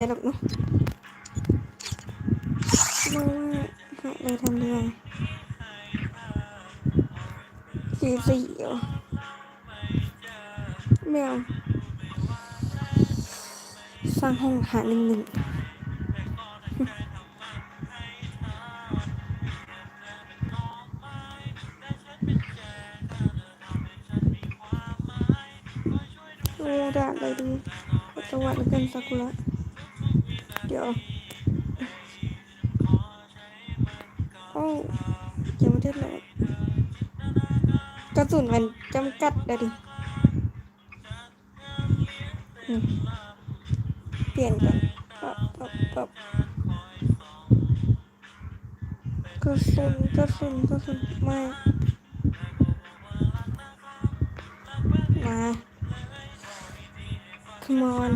ได้หรอกเนาะมาว่าหาอะไรทำดีกว่าสี่สี่เหรอไม่เอาสร้างห้องหาหนึ่งหนึ่งโอ้ด่าอะไรดีจังหวัดเกินซากุระ ดี๋ยวโอ้ยังไม่ได้โหลดกระสุนมันจำกัดเลยดิเปลี่ยนก่อนปับปับปับกระสุนกระสุนกระสุนไม่มา come on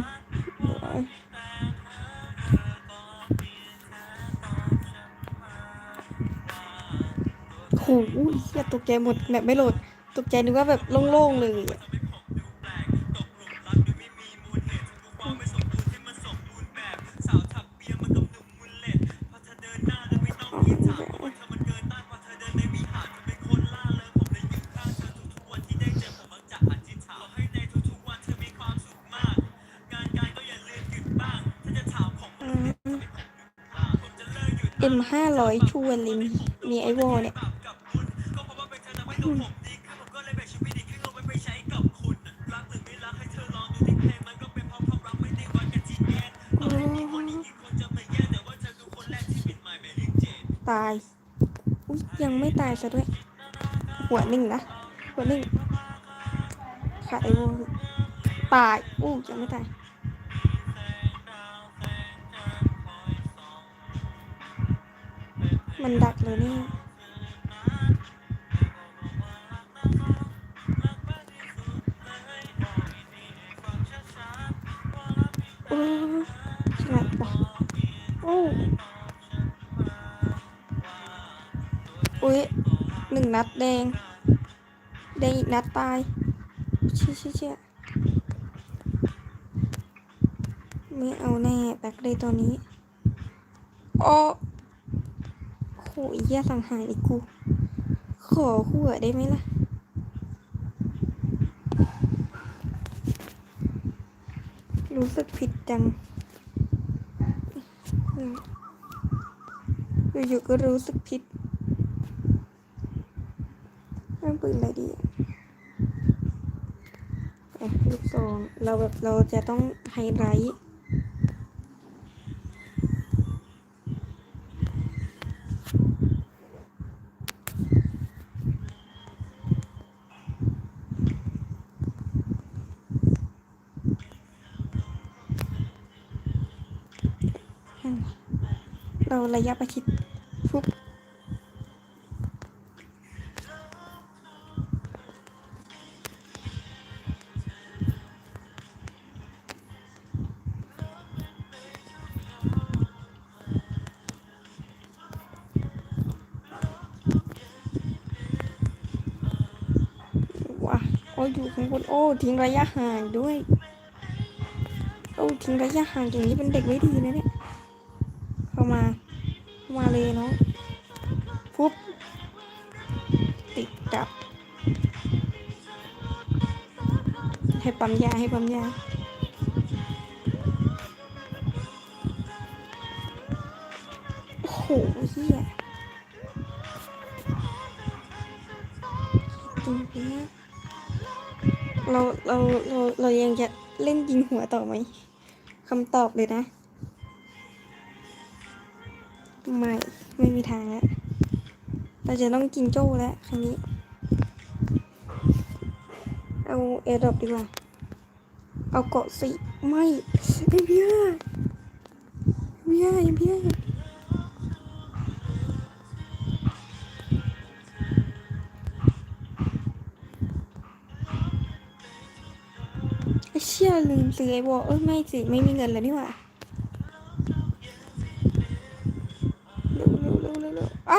โหเฮียตกใจหมดแบบไม่โหลด ตกใจนึกว่าแบบโล่งๆเลยอะเอ็มห้าร้อยชูวลินมีไอวอลเนี่ยอืมโอ้ ตายยยังไม่ตายซะด้วย หัวนึ่งนะ หัวนึ่งขาไอวอลตายอู้ยังไม่ตายมันดักเลยนี่ นัดแดง แดงอีกนัดตายเชี่ยเชี่ยเชี่ยไม่เอาแน่แบกเลยตอนนี้โอ้โหเหี้ยสังหารอีกกู ขอหัวได้ไหมล่ะรู้สึกผิดจัง อยู่ๆก็รู้สึกผิด นั่งปืนอะไรดีลูกซองเราแบบเราจะต้องไฮไลท์เราระยะประชิด ว้าอยู่ข้างบนโอ้ ทิ้งระยะห่างด้วย โอ้ทิ้งระยะห่างอย่างนี้เป็นเด็กไม่ดีนะเนี่ย เข้ามาเข้ามาเลยเนาะปุ๊บติดกับ ให้ปั๊มยาให้ปั๊มยาโอ้โหเฮียจริง เราเราเราเรายังจะเล่นยิงหัวต่อไหมคำตอบเลยนะ ไม่ ไม่มีทางแล้ว เราจะต้องกินโจ้แล้วครั้งนี้ เอาเอดอปดีกว่า เอาเกาะสิ ไม่เอ็มพีอาร์เอ็มพีอาร์เอ็มพีอาร์ ลืมซื้อไอวอเออไม่สิไม่มีเงินแล้วนี่หว่าเร็วเร็วเร็วเร็วอะ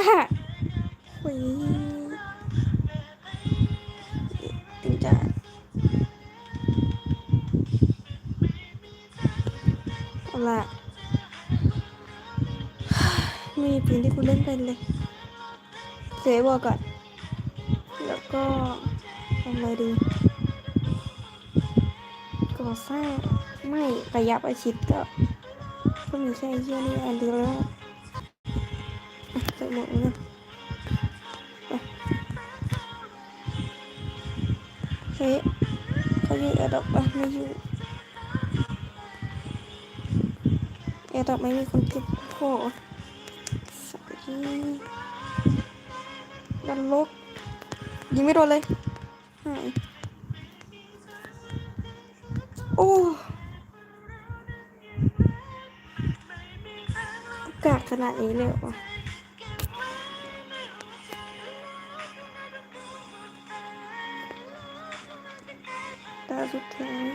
หุยตึงจ้าเอาละไม่มีปืนที่กูเล่นเป็นเลยเซฟวอก่อน แล้วก็ทำอะไรดี ก่า ไม่ระยะประชิดก็ก็มีแค่เยี่ยนี่อันเดียวแล้วอะหมดเลยไปเฮ้ยเขาอยู่แอร์ดอปอะไม่อยู่แอร์ดอปไม่มีคนเก็บโอ้โหสักทีดันลกยิงไม่โดนเลยหาย โอ้กากขนาดนี้เลยวะตาสุดท้าย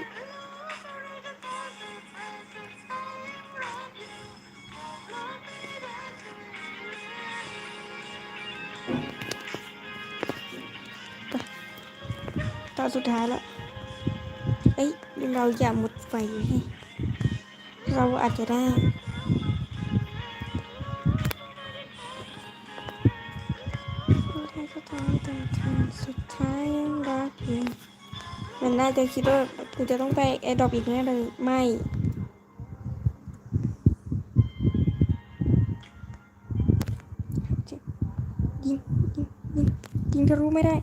ตาสุดท้ายและ เราอย่าหมดไฟ เราอาจจะได้ก็ตามแต่ทางสุดท้ายยังรักอยู่มันน่าจะคิดว่ากูจะต้องไปแอดอปอีกแน่เลยไม่ยิงยิงยิงยิงทะลุไม่ได้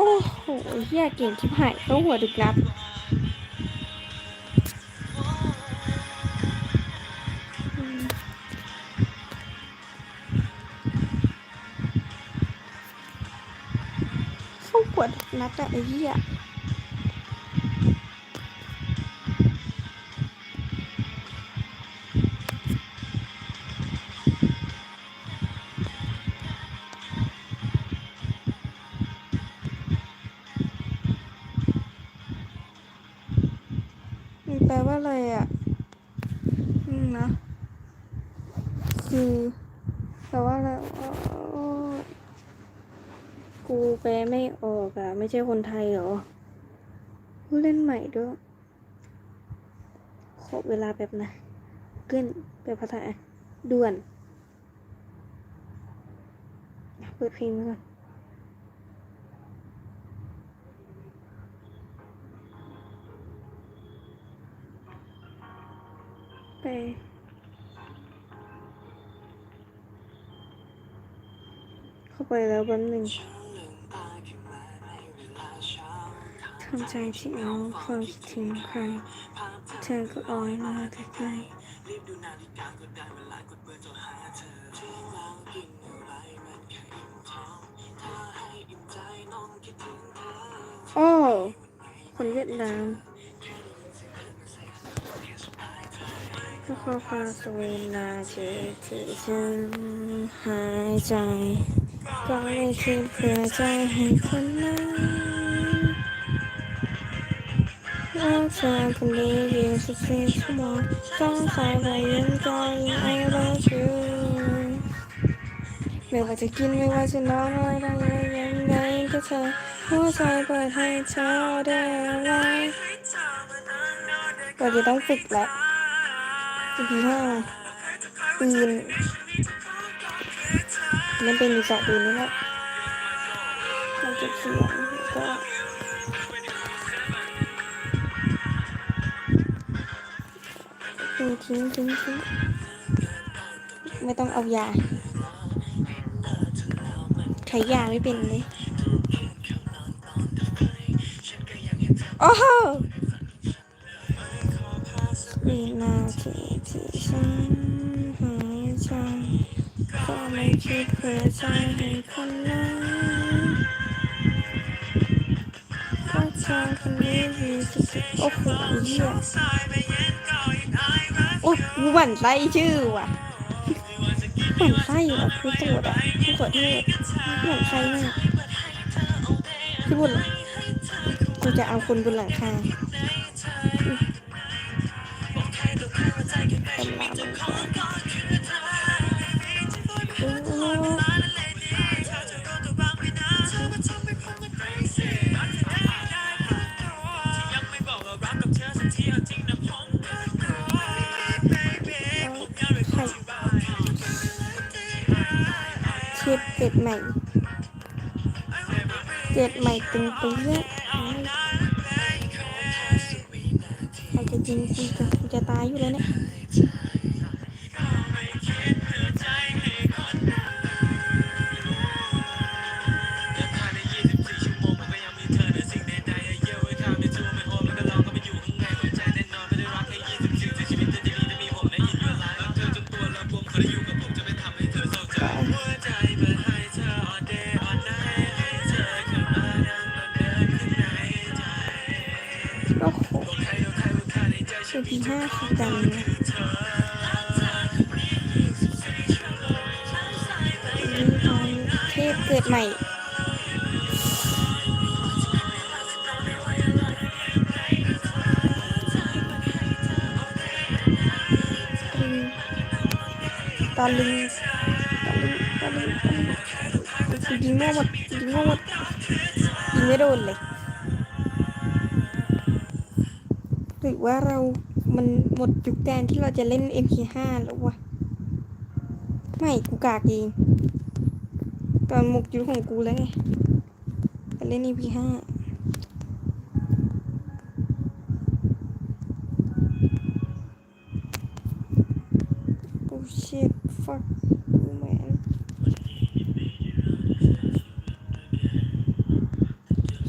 โอ้โหเฮียเก่งชิบหายเข้าหัวดึกนับอืมเข้าหัวดึกนัดอะไอ้เหี้ย ไม่ใช่คนไทยเหรอ ผู้เล่นใหม่ด้วย ขอเวลาแบบนะเกินไปภาษาด่วน เปิดเพลงก่อนไปเข้าไปแล้วแป๊บหนึ่ง ทำใจที่เอาความคิดถึงใคร เธอก็อ้อยมาใกล้ๆ โอ้ คนเวียดนามก็ขอความสวยนาเจที่ฉันหายใจ ก็ไม่คิดเพื่อใจให้คนนั้น รักเธอคนนี้อยู่สิบสี่ชั่วโมงต้องใส่ไปยังก็ยัง I love you ไม่ว่าจะกินไม่ว่าจะนอนอะไรได้ยังไงก็เธอหัวใจเปิดให้เธอได้อะไรเราจะต้องฝึกแหละอีกห้าปีนมันเป็นอีกสองปีนี่แหละเราจะเสียงก็ ทิ้งทิ้งทิ้งทิ้งไม่ต้องเอายา ใช้ยาไม่เป็นเลยโอ้โหวินาทีที่ฉันหายใจก็ไม่คิดเพื่อใจให้คนนั้นรักเธอคนนี้อยู่ที่สุดโอ้โหเหี้ย อ้ยหวั่นไส้ชื่อว่ะหวั่นไส้ว่ะคือโกรธอะกูขอโทษหวั่นไส้มากพี่บุญกูจะเอาคนบนหลังคาเป็นลาเหมือนกันโอ้ ม่เจ็ดใหม่ตึงเนี่ยใครจะจริงกูจะกูจะตายอยู่แล้วเนี่ย คือพีห้าคือดังนะนี่ตอนเทพเกิดใหม่ตอนลิงตอนลิงตอนลิงตอนลิงกูยิงโง่หมดยิงโง่หมดยิงไม่โดนเลย หรือว่าเรา มันหมดยุคแดนที่เราจะเล่น MP5 แล้ววะไม่กูกากเองตอนหมกยุคของกูแล้วไงไปเล่น MP5 โอ้ shit fuck you man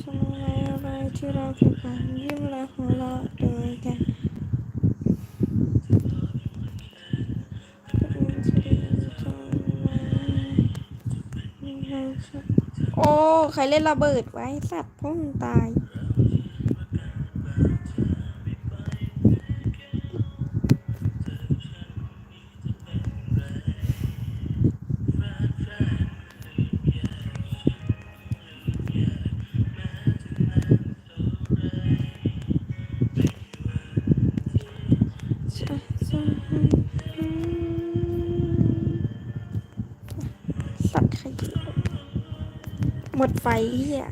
สมัยอะไรที่เราเคยผ่านยิ้มและหัวเราะด้วยกัน โอ้ ใครเล่นระเบิดไว้สัตว์พ่งตาย หมดไฟเฮีย